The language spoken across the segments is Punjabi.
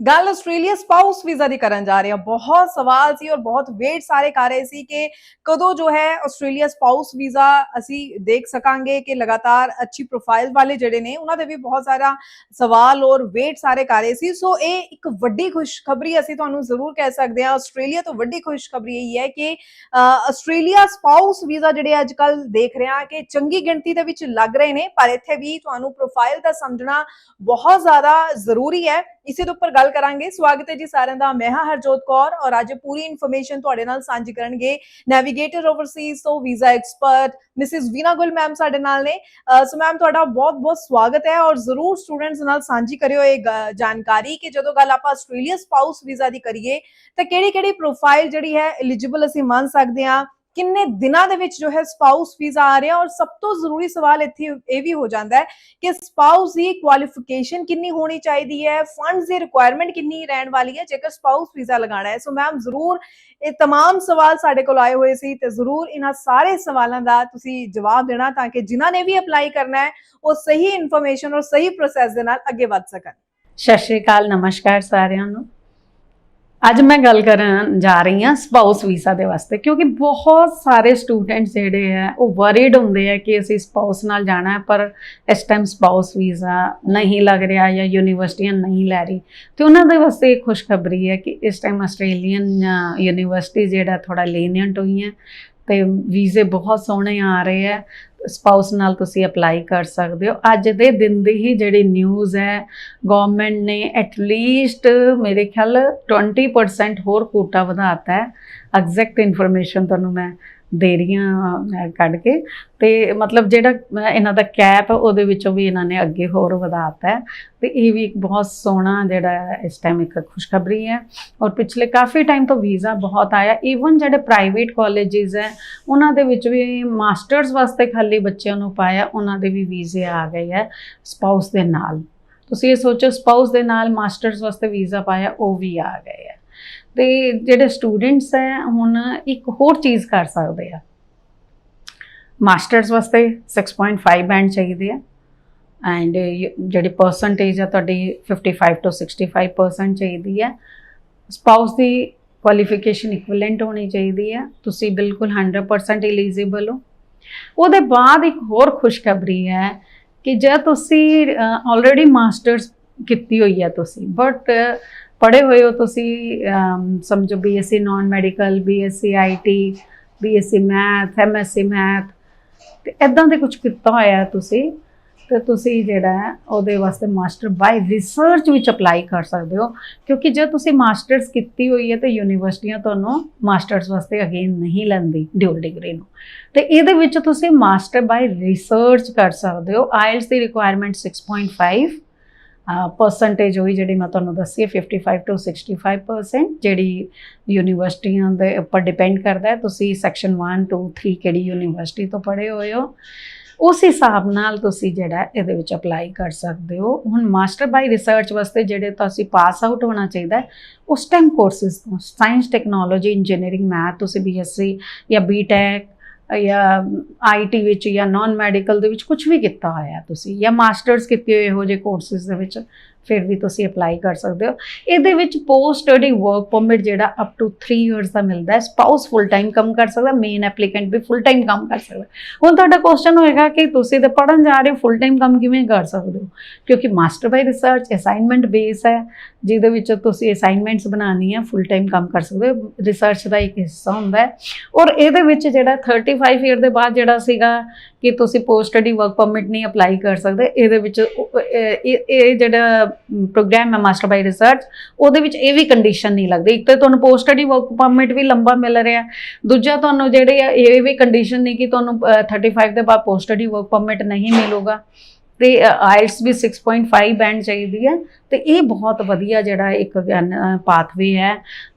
ਗੱਲ ਆਸਟ੍ਰੇਲੀਆ ਸਪਾਊਸ ਵੀਜ਼ਾ ਦੀ ਕਰਨ ਜਾ ਰਹੇ ਹਾਂ। ਬਹੁਤ ਸਵਾਲ ਸੀ ਔਰ ਬਹੁਤ ਵੇਟ ਸਾਰੇ ਕਰ ਰਹੇ ਸੀ ਕਿ ਕਦੋਂ ਜੋ ਹੈ ਆਸਟ੍ਰੇਲੀਆ ਸਪਾਊਸ ਵੀਜ਼ਾ ਅਸੀਂ ਦੇਖ ਸਕਾਂਗੇ ਕਿ ਲਗਾਤਾਰ ਅੱਛੀ ਪ੍ਰੋਫਾਈਲ ਵਾਲੇ ਜਿਹੜੇ ਨੇ, ਉਹਨਾਂ ਦੇ ਵੀ ਬਹੁਤ ਸਾਰਾ ਸਵਾਲ ਔਰ ਵੇਟ ਸਾਰੇ ਕਰ ਰਹੇ ਸੀ। ਸੋ ਇਹ ਇੱਕ ਵੱਡੀ ਖੁਸ਼ਖਬਰੀ ਅਸੀਂ ਤੁਹਾਨੂੰ ਜ਼ਰੂਰ ਕਹਿ ਸਕਦੇ ਹਾਂ। ਆਸਟ੍ਰੇਲੀਆ ਤੋਂ ਵੱਡੀ ਖੁਸ਼ਖਬਰੀ ਇਹ ਹੈ ਕਿ ਆਸਟ੍ਰੇਲੀਆ ਸਪਾਊਸ ਵੀਜ਼ਾ ਜਿਹੜੇ ਅੱਜ ਕੱਲ ਦੇਖ ਰਹੇ ਹਾਂ ਕਿ ਚੰਗੀ ਗਿਣਤੀ ਦੇ ਵਿੱਚ ਲੱਗ ਰਹੇ ਨੇ, ਪਰ ਇੱਥੇ ਵੀ ਤੁਹਾਨੂੰ ਪ੍ਰੋਫਾਈਲ ਦਾ ਸਮਝਣਾ ਬਹੁਤ ਜ਼ਿਆਦਾ ਜ਼ਰੂਰੀ ਹੈ। ਇਸੇ ਦੇ ਉੱਪਰ ਗੱਲ ਕਰਾਂਗੇ। ਸਵਾਗਤ ਹੈ ਜੀ ਸਾਰਿਆਂ ਦਾ। ਮੈਂ ਹਾਂ ਹਰਜੋਤ ਕੌਰ ਔਰ ਅੱਜ ਪੂਰੀ ਇਨਫੋਰਮੇਸ਼ਨ ਤੁਹਾਡੇ ਨਾਲ ਸਾਂਝੀ ਕਰਨਗੇ ਨੈਵੀਗੇਟਰ ਓਵਰਸੀਜ਼ ਤੋਂ visa expert Mrs Veena Gul ma'am ਸਾਡੇ ਨਾਲ ਨੇ। ਸੋ ਮੈਮ ਤੁਹਾਡਾ ਬਹੁਤ ਬਹੁਤ ਸਵਾਗਤ ਹੈ ਔਰ ਜ਼ਰੂਰ ਸਟੂਡੈਂਟਸ ਨਾਲ ਸਾਂਝੀ ਕਰਿਓ ਇਹ ਜਾਣਕਾਰੀ ਕਿ ਜਦੋਂ ਗੱਲ ਆਪਾਂ ਆਸਟ੍ਰੇਲੀਆ ਸਪਾਊਸ ਵੀਜ਼ਾ ਦੀ ਕਰੀਏ ਤਾਂ ਕਿਹੜੀ ਕਿਹੜੀ ਪ੍ਰੋਫਾਈਲ ਜਿਹੜੀ ਹੈ ਐਲੀਜੀਬਲ ਅਸੀਂ ਮੰਨ ਸਕਦੇ ਹਾਂ? ਕਿੰਨੇ ਦਿਨਾਂ ਦੇ ਵਿੱਚ ਜੋ ਹੈ ਸਪਾਊਸ ਵੀਜ਼ਾ ਆ ਰਿਹਾ ਔਰ ਸਭ ਤੋਂ ਜ਼ਰੂਰੀ ਸਵਾਲ ਇੱਥੇ ਇਹ ਵੀ ਹੋ ਜਾਂਦਾ ਹੈ ਕਿ ਸਪਾਊਸ ਦੀ ਕੁਆਲੀਫਿਕੇਸ਼ਨ ਕਿੰਨੀ ਹੋਣੀ ਚਾਹੀਦੀ ਹੈ ਫੰਡਸ ਦੀ ਰਿਕੁਆਇਰਮੈਂਟ ਕਿੰਨੀ ਰਹਿਣ ਵਾਲੀ ਹੈ ਜੇਕਰ ਸਪਾਊਸ ਵੀਜ਼ਾ ਲਗਾਉਣਾ ਹੈ ਸੋ ਮੈਮ ਜ਼ਰੂਰ ਇਹ तमाम ਸਵਾਲ ਸਾਡੇ ਕੋਲ ਆਏ ਹੋਏ ਸੀ ਤੇ ਜ਼ਰੂਰ ਇਹਨਾਂ ਸਾਰੇ ਸਵਾਲਾਂ ਦਾ ਤੁਸੀਂ ਜਵਾਬ ਦੇਣਾ ਤਾਂ ਕਿ ਜਿਨ੍ਹਾਂ ਨੇ ਵੀ ਅਪਲਾਈ ਕਰਨਾ ਹੈ ਉਹ ਸਹੀ ਇਨਫੋਰਮੇਸ਼ਨ ਔਰ ਸਹੀ ਪ੍ਰੋਸੈਸ ਦੇ ਨਾਲ ਅੱਗੇ ਵੱਧ ਸਕਣ ਸਤਿ ਸ਼੍ਰੀ ਅਕਾਲ ਨਮਸਕਾਰ ਸਾਰਿਆਂ ਨੂੰ ਅੱਜ ਮੈਂ ਗੱਲ ਕਰਨ ਜਾ ਰਹੀ ਹਾਂ ਸਪਾਊਸ ਵੀਜ਼ਾ ਦੇ ਵਾਸਤੇ, ਕਿਉਂਕਿ ਬਹੁਤ ਸਾਰੇ ਸਟੂਡੈਂਟ ਜਿਹੜੇ ਆ, ਉਹ ਵਰੀਡ ਹੁੰਦੇ ਆ ਕਿ ਅਸੀਂ ਸਪਾਊਸ ਨਾਲ ਜਾਣਾ ਹੈ, ਪਰ ਇਸ ਟਾਈਮ ਸਪਾਊਸ ਵੀਜ਼ਾ ਨਹੀਂ ਲੱਗ ਰਿਹਾ ਜਾਂ ਯੂਨੀਵਰਸਿਟੀਆਂ ਨਹੀਂ ਲੈ ਰਹੀ। ਤੇ ਉਹਨਾਂ ਦੇ ਵਾਸਤੇ ਇੱਕ ਖੁਸ਼ਖਬਰੀ ਹੈ ਕਿ ਇਸ ਟਾਈਮ ਆਸਟ੍ਰੇਲੀਅਨ ਯੂਨੀਵਰਸਿਟੀ ਜਿਹੜਾ ਥੋੜਾ ਲੀਨੀਅੰਟ ਹੋਈਆਂ ਤੇ ਵੀਜ਼ੇ ਬਹੁਤ ਸੋਹਣੇ ਆ ਰਹੇ ਆ। ਸਪਾਊਸ ਨਾਲ ਤੁਸੀਂ ਅਪਲਾਈ ਕਰ ਸਕਦੇ ਹੋ। ਅੱਜ ਦੇ ਦਿਨ ਦੀ ਹੀ ਜਿਹੜੀ ਨਿਊਜ਼ ਹੈ ਗਵਰਨਮੈਂਟ ਨੇ ਐਟ ਲੀਸਟ ਮੇਰੇ ਖਿਆਲ 20% ਹੋਰ ਕੋਟਾ ਵਧਾਤਾ ਹੈ। ਐਗਜ਼ੈਕਟ ਇਨਫੋਰਮੇਸ਼ਨ ਤੁਹਾਨੂੰ ਮੈਂ ਦੇਰੀਆਂ ਕੱਢ ਕੇ। ਤੇ ਮਤਲਬ ਜਿਹੜਾ ਇਹਨਾਂ ਦਾ ਕੈਪ, ਉਹਦੇ ਵਿੱਚੋਂ ਵੀ ਇਹਨਾਂ ਨੇ ਅੱਗੇ ਹੋਰ ਵਧਾਤਾ। ਹੈ ਤੇ ਇਹ ਵੀ ਇੱਕ ਬਹੁਤ ਸੋਹਣਾ ਜਿਹੜਾ ਇਸ ਟਾਈਮ ਇੱਕ ਖੁਸ਼ਖਬਰੀ ਹੈ। ਔਰ ਪਿਛਲੇ ਕਾਫੀ ਟਾਈਮ ਤੋਂ ਵੀਜ਼ਾ ਬਹੁਤ ਆਇਆ। ਈਵਨ ਜਿਹੜੇ ਪ੍ਰਾਈਵੇਟ ਕਾਲਜਿਸ ਹੈ, ਉਹਨਾਂ ਦੇ ਵਿੱਚ ਵੀ ਮਾਸਟਰਸ ਵਾਸਤੇ ਖਾਲੀ ਬੱਚਿਆਂ ਨੂੰ ਪਾਇਆ, ਉਹਨਾਂ ਦੇ ਵੀ ਵੀਜ਼ੇ ਆ ਗਏ ਹੈ ਸਪਾਊਸ ਦੇ ਨਾਲ। ਤੁਸੀਂ ਇਹ ਸੋਚੋ ਸਪਾਊਸ ਦੇ ਨਾਲ ਮਾਸਟਰਸ ਵਾਸਤੇ ਵੀਜ਼ਾ ਪਾਇਆ, ਉਹ ਵੀ ਆ ਗਏ ਹੈ। ਤੇ ਜਿਹੜੇ ਸਟੂਡੈਂਟਸ ਹੈ, ਹੁਣ ਇੱਕ ਹੋਰ ਚੀਜ਼ ਕਰ ਸਕਦੇ ਆ। ਮਾਸਟਰਸ ਵਾਸਤੇ 6.5 ਬੈਂਡ ਚਾਹੀਦੇ ਆ। ਐਂਡ ਜਿਹੜੀ ਪਰਸੈਂਟੇਜ ਆ, ਤੁਹਾਡੀ 55 ਤੋਂ 65% ਚਾਹੀਦੀ ਹੈ ਸਪਾਊਸ ਦੀ ਕੁਆਲੀਫਿਕੇਸ਼ਨ ਇਕੁਇਵਲੈਂਟ ਹੋਣੀ ਚਾਹੀਦੀ ਹੈ ਤੁਸੀਂ ਬਿਲਕੁਲ 100% ਐਲੀਜੀਬਲ ਹੋ। ਉਹਦੇ ਬਾਅਦ ਇੱਕ ਹੋਰ ਖੁਸ਼ਖਬਰੀ ਹੈ ਕਿ ਜੇ ਤੁਸੀਂ ਆਲਰੇਡੀ ਮਾਸਟਰਸ ਕੀਤੀ ਹੋਈ ਹੈ ਤੁਸੀਂ ਬਟ ਪੜ੍ਹੇ ਹੋਏ ਹੋ ਤੁਸੀਂ ਅਮ, ਸਮਝੋ BSc non medical BSc IT BSc math MSc math ਤੇ ਇਦਾਂ ਦੇ ਕੁਝ ਕੀਤਾ ਹੋਇਆ ਤੁਸੀਂ ਤੇ ਤੁਸੀਂ ਜਿਹੜਾ ਹੈ ਉਹਦੇ ਵਾਸਤੇ ਮਾਸਟਰ ਬਾਈ ਰਿਸਰਚ ਵਿੱਚ ਅਪਲਾਈ ਕਰ ਸਕਦੇ ਹੋ ਕਿਉਂਕਿ ਜੇ ਤੁਸੀਂ ਮਾਸਟਰਸ ਕੀਤੀ ਹੋਈ ਹੈ ਤੇ ਯੂਨੀਵਰਸਿਟੀਆਂ ਤੁਹਾਨੂੰ ਮਾਸਟਰਸ ਵਾਸਤੇ ਅਗੇਨ ਨਹੀਂ ਲੈਂਦੀ ਡਿਊਲ ਡਿਗਰੀ ਨੂੰ। ਤੇ ਇਹਦੇ ਵਿੱਚ ਤੁਸੀਂ ਮਾਸਟਰ ਬਾਈ ਰਿਸਰਚ ਕਰ ਸਕਦੇ ਹੋ ਆਇਲਸ ਦੀ ਰਿਕੁਆਇਰਮੈਂਟ 6.5 ਪਰਸੈਂਟੇਜ ਹੋਈ ਜਿਹੜੀ ਮੈਂ ਤੁਹਾਨੂੰ ਦੱਸੀ ਹੈ 55 ਤੋਂ 65% ਜਿਹੜੀ ਯੂਨੀਵਰਸਿਟੀਆਂ ਦੇ ਉੱਪਰ ਡਿਪੈਂਡ ਕਰਦਾ ਹੈ। ਤੁਸੀਂ ਸੈਕਸ਼ਨ 1 2 3 ਕਿਹੜੀ ਯੂਨੀਵਰਸਿਟੀ ਤੋਂ ਪੜ੍ਹੇ ਹੋਏ ਹੋ, ਉਸ ਹਿਸਾਬ ਨਾਲ ਤੁਸੀਂ ਜਿਹੜਾ ਇਹਦੇ ਵਿੱਚ ਅਪਲਾਈ ਕਰ ਸਕਦੇ ਹੋ। ਹੁਣ ਮਾਸਟਰ ਬਾਈ ਰਿਸਰਚ ਵਾਸਤੇ ਜਿਹੜੇ ਤੁਸੀਂ ਪਾਸ ਆਊਟ ਹੋਣਾ ਚਾਹੀਦਾ ਉਸ ਟਾਈਮ ਕੋਰਸਿਸ ਤੋਂ ਸਾਇੰਸ ਟੈਕਨੋਲੋਜੀ ਇੰਜੀਨੀਅਰਿੰਗ ਮੈਥ ਤੁਸੀਂ ਬੀਐਸਸੀ ਜਾਂ ਬੀਟੈਕ ਜਾਂ ਆਈਟੀ ਵਿੱਚ ਜਾਂ ਨਾਨ ਮੈਡੀਕਲ ਦੇ ਵਿੱਚ ਕੁਝ ਵੀ ਕੀਤਾ ਹੋਇਆ ਤੁਸੀਂ, ਜਾਂ ਮਾਸਟਰਸ ਕੀਤੇ ਹੋਏ ਇਹੋ ਜਿਹੇ ਕੋਰਸਿਸ ਦੇ ਵਿੱਚ ਫਿਰ ਵੀ ਤੁਸੀਂ ਅਪਲਾਈ ਕਰ ਸਕਦੇ ਹੋ। ਇਹਦੇ ਵਿੱਚ ਪੋਸਟ ਸਟੱਡੀ ਵਰਕ ਪਰਮਿਟ ਜਿਹੜਾ ਅਪ ਟੂ 3 ਇਅਰਸ ਦਾ ਮਿਲਦਾ ਹੈ। ਸਪਾਊਸ ਫੁੱਲ ਟਾਈਮ ਕੰਮ ਕਰ ਸਕਦਾ ਮੇਨ ਐਪਲੀਕੈਂਟ ਵੀ ਫੁੱਲ ਟਾਈਮ ਕੰਮ ਕਰ ਸਕਦਾ। ਹੁਣ ਤੁਹਾਡਾ ਕੁਐਸਚਨ ਹੋਏਗਾ ਕਿ ਤੁਸੀਂ ਤਾਂ ਪੜਨ ਜਾ ਰਹੇ ਹੋ ਫੁੱਲ ਟਾਈਮ ਕੰਮ ਕਿਵੇਂ ਕਰ ਸਕਦੇ ਹੋ? ਕਿਉਂਕਿ master by research assignment base ਹੈ, ਜਿਹਦੇ ਵਿੱਚ ਤੁਸੀਂ ਅਸਾਈਨਮੈਂਟਸ ਬਣਾਉਣੀ ਹੈ ਫੁੱਲ ਟਾਈਮ ਕੰਮ ਕਰ ਸਕਦੇ ਹੋ। ਰਿਸਰਚ ਦਾ ਇੱਕ ਹਿੱਸਾ ਹੁੰਦਾ ਹੈ। ਔਰ ਇਹਦੇ ਵਿੱਚ ਜਿਹੜਾ 35 ਇਅਰ ਦੇ ਬਾਅਦ ਜਿਹੜਾ ਸੀਗਾ ਕਿ ਤੁਸੀਂ ਪੋਸਟ ਸਟੱਡੀ ਵਰਕ ਪਰਮਿਟ ਨਹੀਂ ਅਪਲਾਈ ਕਰ ਸਕਦੇ ਇਹਦੇ ਵਿੱਚ ਇਹ ਜਿਹੜਾ ਪ੍ਰੋਗਰਾਮ ਹੈ ਮਾਸਟਰ ਬਾਈ ਰਿਸਰਚ ਉਹਦੇ ਵਿੱਚ ਇਹ ਵੀ ਕੰਡੀਸ਼ਨ ਨਹੀਂ ਲੱਗਦੀ। ਇੱਕ ਤਾਂ ਤੁਹਾਨੂੰ ਪੋਸਟ ਸਟੱਡੀ ਵਰਕ ਪਰਮਿਟ ਵੀ ਲੰਬਾ ਮਿਲ ਰਿਹਾ ਦੂਜਾ ਤੁਹਾਨੂੰ ਜਿਹੜੇ ਆ ਇਹ ਵੀ ਕੰਡੀਸ਼ਨ ਨਹੀਂ ਕਿ ਤੁਹਾਨੂੰ ਅ, 35 ਦੇ ਬਾਅਦ ਪੋਸਟ ਸਟੱਡੀ ਵਰਕ ਪਰਮਿਟ ਨਹੀਂ ਮਿਲੂਗਾ। ਤੇ ਆਇਲਸ ਵੀ 6.5 ਬੈਂਡ ਚਾਹੀਦੀ ਹੈ। ਤੇ ਇਹ ਬਹੁਤ ਵਧੀਆ ਜਿਹੜਾ ਇੱਕ ਪਾਥਵੇ ਹੈ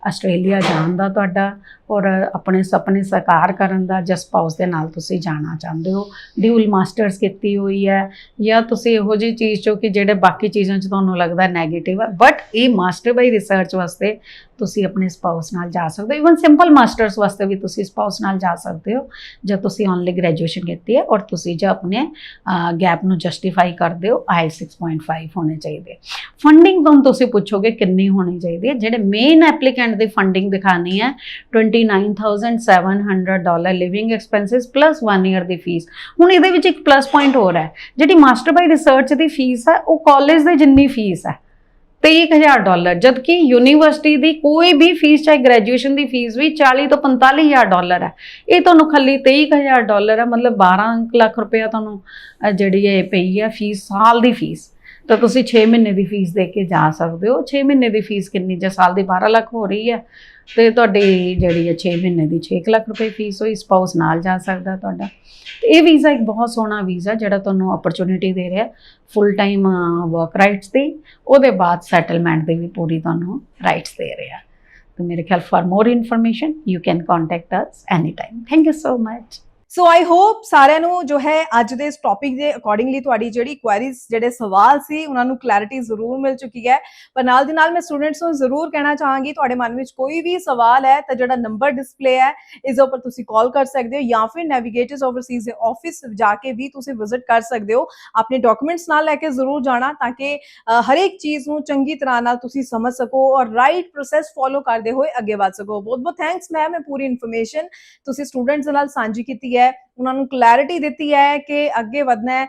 ਆਸਟ੍ਰੇਲੀਆ ਜਾਣ ਦਾ ਤੁਹਾਡਾ ਔਰ ਆਪਣੇ ਸੁਪਨੇ ਸਾਕਾਰ ਕਰਨ ਦਾ ਜਾਂ ਸਪਾਊਸ ਦੇ ਨਾਲ ਤੁਸੀਂ ਜਾਣਾ ਚਾਹੁੰਦੇ ਹੋ। ਡਿਊਲ ਮਾਸਟਰਸ ਕੀਤੀ ਹੋਈ ਹੈ ਜਾਂ ਤੁਸੀਂ ਇਹੋ ਜਿਹੀ ਚੀਜ਼ ਚੋ ਕਿ ਜਿਹੜੇ ਬਾਕੀ ਚੀਜ਼ਾਂ 'ਚ ਤੁਹਾਨੂੰ ਲੱਗਦਾ ਨੈਗੇਟਿਵ ਹੈ ਬਟ ਇਹ ਮਾਸਟਰ ਬਾਈ ਰਿਸਰਚ ਵਾਸਤੇ ਤੁਸੀਂ ਆਪਣੇ ਸਪਾਊਸ ਨਾਲ ਜਾ ਸਕਦੇ ਹੋ। ਇਵਨ ਸਿੰਪਲ ਮਾਸਟਰਸ ਵਾਸਤੇ ਵੀ ਤੁਸੀਂ ਸਪਾਊਸ ਨਾਲ ਜਾ ਸਕਦੇ ਹੋ, ਜੇ ਤੁਸੀਂ ਓਨਲੀ ਗ੍ਰੈਜੂਏਸ਼ਨ ਕੀਤੀ ਹੈ ਔਰ ਤੁਸੀਂ ਜੇ ਆਪਣੇ ਗੈਪ ਨੂੰ ਜਸਟੀਫਾਈ ਕਰਦੇ ਹੋ ਆਈ 6.5 ਹੋਣੇ ਚਾਹੀਦੇ। ਫੰਡਿੰਗ ਤੋਂ ਤੁਸੀਂ ਪੁੱਛੋਗੇ ਕਿੰਨੀ ਹੋਣੀ ਚਾਹੀਦੀ ਹੈ। ਜਿਹੜੇ ਮੇਨ ਐਪਲੀਕੈਂਟ ਦੀ ਫੰਡਿੰਗ ਦਿਖਾਣੀ ਹੈ 29700 dollar living expenses plus 1 year ਦੀ ਫੀਸ ਹੁਣ ਇਹਦੇ ਵਿੱਚ ਇੱਕ ਪਲੱਸ ਪੁਆਇੰਟ ਹੋਰ ਹੈ ਜਿਹੜੀ ਮਾਸਟਰ ਬਾਈ ਰਿਸਰਚ ਦੀ ਫੀਸ ਹੈ ਉਹ ਕਾਲਜ ਦੇ ਜਿੰਨੀ ਫੀਸ ਹੈ 23000 ਡਾਲਰ ਜਦਕਿ ਯੂਨੀਵਰਸਿਟੀ ਦੀ ਕੋਈ ਵੀ ਫੀਸ ਚਾਹੇ ਗ੍ਰੈਜੂਏਸ਼ਨ ਦੀ ਫੀਸ ਵੀ 40 ਤੋਂ 45000 ਡਾਲਰ ਹੈ। ਇਹ ਤੁਹਾਨੂੰ ਖਾਲੀ 23000 ਡਾਲਰ ਹੈ ਮਤਲਬ 12 ਲੱਖ ਰੁਪਇਆ ਤੁਹਾਨੂੰ ਅਹ, ਜਿਹੜੀ ਇਹ ਪਈ ਹੈ ਫੀਸ ਸਾਲ ਦੀ ਫੀਸ ਤਾਂ ਤੁਸੀਂ 6 ਮਹੀਨੇ ਦੀ ਫੀਸ ਦੇ ਕੇ ਜਾ ਸਕਦੇ ਹੋ। 6 ਮਹੀਨੇ ਦੀ ਫੀਸ ਕਿੰਨੀ? ਜੇ ਸਾਲ ਦੀ 12 ਲੱਖ ਹੋ ਰਹੀ ਹੈ। ਤੇ ਤੁਹਾਡੀ ਜਿਹੜੀ ਹੈ 6 ਮਹੀਨੇ ਦੀ 6 ਲੱਖ ਰੁਪਏ ਫੀਸ ਹੋਈ ਸਪਾਊਸ ਨਾਲ ਜਾ ਸਕਦਾ ਤੁਹਾਡਾ। ਤੇ ਇਹ ਵੀਜ਼ਾ ਇੱਕ ਬਹੁਤ ਸੋਹਣਾ ਵੀਜ਼ਾ ਜਿਹੜਾ ਤੁਹਾਨੂੰ ਓਪਰਚ्युनिटी ਦੇ ਰਿਹਾ ਫੁੱਲ ਟਾਈਮ ਵਰਕ ਰਾਈਟਸ ਦੀ। ਉਹਦੇ ਬਾਅਦ ਸੈਟਲਮੈਂਟ ਦੇ ਵੀ ਪੂਰੀ ਤੁਹਾਨੂੰ ਰਾਈਟਸ ਦੇ ਰਿਹਾ तो ਮੇਰੇ ਖਿਆਲ for more information you can contact us any time thank you so much so I hope ਸਾਰਿਆਂ ਨੂੰ ਜੋ ਹੈ ਅੱਜ ਦੇ ਇਸ ਟੌਪਿਕ ਦੇ ਅਕੋਰਡਿੰਗਲੀ ਤੁਹਾਡੀ ਜਿਹੜੀ ਕੁਐਰੀਜ਼ ਜਿਹੜੇ ਸਵਾਲ ਸੀ ਉਹਨਾਂ ਨੂੰ ਕਲੈਰਿਟੀ ਜ਼ਰੂਰ ਮਿਲ ਚੁੱਕੀ ਹੈ ਪਰ ਨਾਲ ਦੀ ਨਾਲ ਮੈਂ ਸਟੂਡੈਂਟਸ ਨੂੰ ਜ਼ਰੂਰ ਕਹਿਣਾ ਚਾਹਾਂਗੀ ਤੁਹਾਡੇ ਮਨ ਵਿੱਚ ਕੋਈ ਵੀ ਸਵਾਲ ਹੈ ਤਾਂ ਜਿਹੜਾ ਨੰਬਰ ਡਿਸਪਲੇ ਹੈ ਇਸ ਦੇ ਉੱਪਰ ਤੁਸੀਂ ਕਾਲ ਕਰ ਸਕਦੇ ਹੋ ਜਾਂ ਫਿਰ ਨੈਵੀਗੇਟਰਸ ਓਵਰਸੀਜ਼ ਦੇ ਆਫਿਸ ਜਾ ਕੇ ਵੀ ਤੁਸੀਂ ਵਿਜ਼ਿਟ ਕਰ ਸਕਦੇ ਹੋ ਆਪਣੇ ਡਾਕੂਮੈਂਟਸ ਨਾਲ ਲੈ ਕੇ ਜ਼ਰੂਰ ਜਾਣਾ ਤਾਂ ਕਿ ਅ, ਹਰੇਕ ਚੀਜ਼ ਨੂੰ ਚੰਗੀ ਤਰ੍ਹਾਂ ਨਾਲ ਤੁਸੀਂ ਸਮਝ ਸਕੋ ਔਰ ਰਾਈਟ ਪ੍ਰੋਸੈਸ ਫੋਲੋ ਕਰਦੇ ਹੋਏ ਅੱਗੇ ਵਧ ਸਕੋ ਬਹੁਤ ਬਹੁਤ ਥੈਂਕਸ ਮੈਮ ਇਹ ਪੂਰੀ ਇਨਫੋਰਮੇਸ਼ਨ ਤੁਸੀਂ ਸਟੂਡੈਂਟਸ ਨਾਲ ਸਾਂਝੀ ਕੀਤੀ ਹੈ ਉਹਨਾਂ ਨੂੰ ਕਲੈਰਿਟੀ ਦਿੱਤੀ ਹੈ ਕਿ ਅੱਗੇ ਵਧਣਾ ਹੈ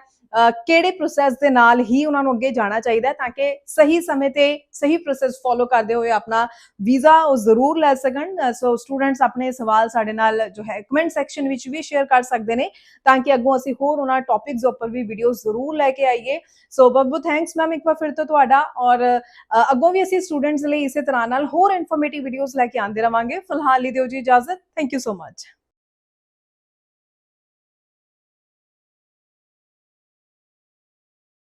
ਕਿਹੜੇ ਪ੍ਰੋਸੈਸ ਦੇ ਨਾਲ ਹੀ ਉਹਨਾਂ ਨੂੰ ਅੱਗੇ ਜਾਣਾ ਚਾਹੀਦਾ ਤਾਂ ਕਿ ਸਹੀ ਸਮੇਂ ਤੇ ਸਹੀ ਪ੍ਰੋਸੈਸ ਫੋਲੋ ਕਰਦੇ ਹੋਏ ਆਪਣਾ ਵੀਜ਼ਾ ਉਹ ਜ਼ਰੂਰ ਲੈ ਸਕਣ। ਸੋ ਸਟੂਡੈਂਟਸ ਆਪਣੇ ਸਵਾਲ ਸਾਡੇ ਨਾਲ ਜੋ ਹੈ ਕਮੈਂਟ ਸੈਕਸ਼ਨ ਵਿੱਚ ਵੀ ਸ਼ੇਅਰ ਕਰ ਸਕਦੇ ਨੇ ਤਾਂ ਕਿ ਅੱਗੋਂ ਅਸੀਂ ਹੋਰ ਉਹਨਾਂ ਟੌਪਿਕਸ ਉੱਪਰ ਵੀ ਵੀਡੀਓ ਜ਼ਰੂਰ ਲੈ ਕੇ ਆਈਏ। ਸੋ ਬਹੁਤ ਬਹੁਤ ਥੈਂਕਸ ਮੈਮ ਇੱਕ ਵਾਰ ਫਿਰ ਤੋਂ ਤੁਹਾਡਾ ਔਰ ਅੱਗੋਂ ਵੀ ਅਸੀਂ ਸਟੂਡੈਂਟਸ ਲਈ ਇਸੇ ਤਰ੍ਹਾਂ ਨਾਲ ਹੋਰ ਇਨਫੋਰਮੇਟਿਵ ਵੀਡੀਓਜ਼ ਲੈ ਕੇ ਆਉਂਦੇ ਰਵਾਂਗੇ। ਫਿਲਹਾਲ ਲਈ ਦਿਓ ਜੀ ਇਜਾਜ਼ਤ। Thank you so much